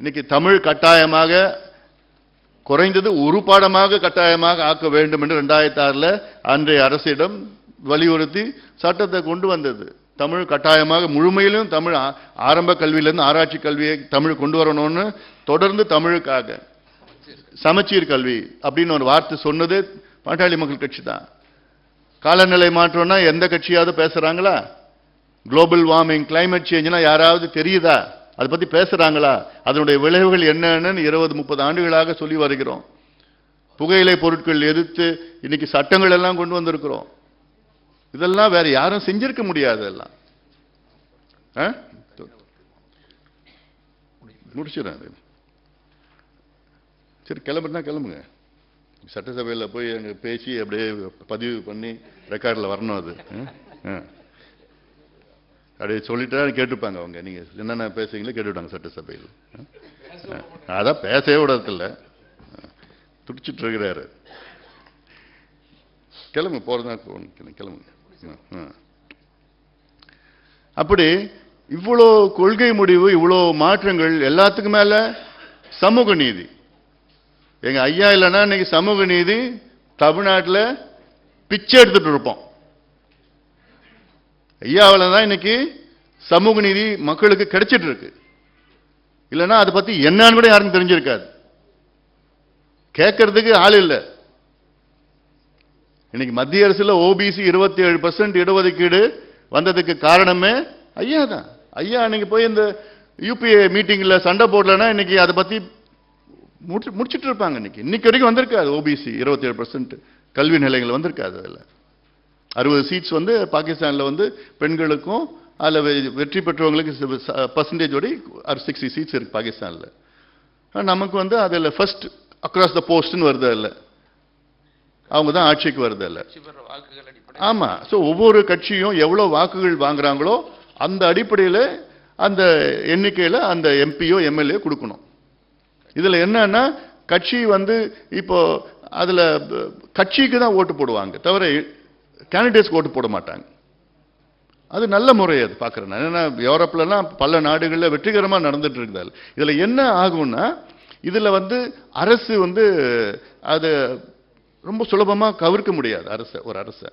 இன்னைக்கு தமிழ் கட்டாயமாக குறைந்தது ஒரு பாடமாக கட்டாயமாக ஆக்க வேண்டும் என்று ரெண்டாயிரத்தி ஆறில் அன்றைய அரசிடம் வலியுறுத்தி சட்டத்தை கொண்டு வந்தது. தமிழ் கட்டாயமாக முழுமையிலும் தமிழ் ஆ- ஆரம்ப கல்வியிலேருந்து ஆராய்ச்சி கல்வியை தமிழ் கொண்டு வரணும்னு தொடர்ந்து தமிழுக்காக சமச்சீர் கல்வி அப்படின்னு ஒரு வார்த்தை சொன்னது பாட்டாளி மக்கள் கட்சி தான். காலநிலை மாற்றம்னா எந்த கட்சியாவது பேசுகிறாங்களா குளோபல் வார்மிங் கிளைமேட் சேஞ்ச்னா யாராவது தெரியுதா? அதை பற்றி பேசுகிறாங்களா அதனுடைய விளைவுகள் என்னன்னு இருபது முப்பது ஆண்டுகளாக சொல்லி வருகிறோம். புகையிலை பொருட்கள் எதிர்த்து இன்னைக்கு சட்டங்கள் எல்லாம் கொண்டு வந்திருக்கிறோம். இதெல்லாம் வேற யாரும் செஞ்சிருக்க முடியாது எல்லாம். ஆ? முடிச்சிடறேன். சரி கிளம்புனா கிளம்புங்க. சட்டசபையில் போய் அங்கே பேசி அப்படியே பதிவு பண்ணி ரெக்கார்டில் வரணும் அது. ஆ? ஆ. அப்படியே சொல்லிட்டா கேட்டுப்பாங்க அவங்க நீங்க என்னென்ன பேசுறீங்களோ கேட்டுவிட்டாங்க சட்டசபையில். அதான் பேசவே விடறதில்ல துடிச்சிட்டு இருக்கிறாரு கிளம்பு போகணும் கிளம்புங்க. அப்படி இவ்வளோ கொள்கை முடிவு இவ்வளோ மாற்றங்கள் எல்லாத்துக்கும் மேல சமூக நீதி எங்க ஐயா இல்லைன்னா இன்னைக்கு சமூக நீதி தமிழ்நாட்டில் பிச்சை எடுத்துட்டு இருப்போம் ஐயாவில் தான் இன்னைக்கு சமூக நீதி மக்களுக்கு கிடைச்சிட்டு இருக்கு இல்லைன்னா அதை பத்தி என்னன்னு கூட யாரும் தெரிஞ்சிருக்காது. கேட்கறதுக்கு ஆள் இல்லை. இன்னைக்கு மத்திய அரசுல ஓபிசி இருபத்தி ஏழு பர்சன்ட் இடஒதுக்கீடு வந்ததுக்கு காரணமே ஐயா தான். ஐயா அன்னைக்கு போய் இந்த யூபிஏ மீட்டிங்ல சண்டை போடலன்னா இன்னைக்கு அதை பத்தி முடிச்சு- முடிச்சிட்டு இருப்பாங்க இன்னைக்கு. இன்னைக்கு வரைக்கும் வந்திருக்காது ஓபிசி இருபத்தி ஏழு பர்சன்ட் கல்வி நிலையங்கள் வந்திருக்காது அதில். அறுபது சீட்ஸ் வந்து பாகிஸ்தான்ல வந்து பெண்களுக்கும் அதில் வெற்றி பெற்றவங்களுக்கு பர்சன்டேஜ் ஓடி சிக்ஸ்டி சீட்ஸ் இருக்கு பாகிஸ்தான்ல. நமக்கு வந்து அதில் ஃபர்ஸ்ட் அக்ராஸ் த போஸ்ட்னு வருது அதில். அவங்க தான் ஆட்சிக்கு வருது அதில். வெற்றி பெற வாக்குகள் அடிப்படை ஆமா. சோ ஒவ்வொரு கட்சியும் எவ்வளவு வாக்குகள் வாங்குறாங்களோ அந்த அடிப்படையில் அந்த எண்ணிக்கையில அந்த எம்பியோ எம்எல்ஏ கொடுக்கணும். இதுல என்னன்னா கட்சி வந்து இப்போ அதுல கட்சிக்கு தான் ஓட்டு போடுவாங்க. தவிர கேண்டிடேட்ஸ்க்கு ஓட்டு போட மாட்டாங்க. அது நல்ல முறை அது பார்க்குறேன். நான் ஏன்னா யூரோப்லலாம் பல நாடுகளில் வெற்றிகரமாக நடந்துட்டு இருக்குது இதில் என்ன ஆகும்னா இதில் வந்து அரசு வந்து அது ரொம்ப சுலபமாக கவிர்க்க முடியாது அரசை ஒரு அரசை.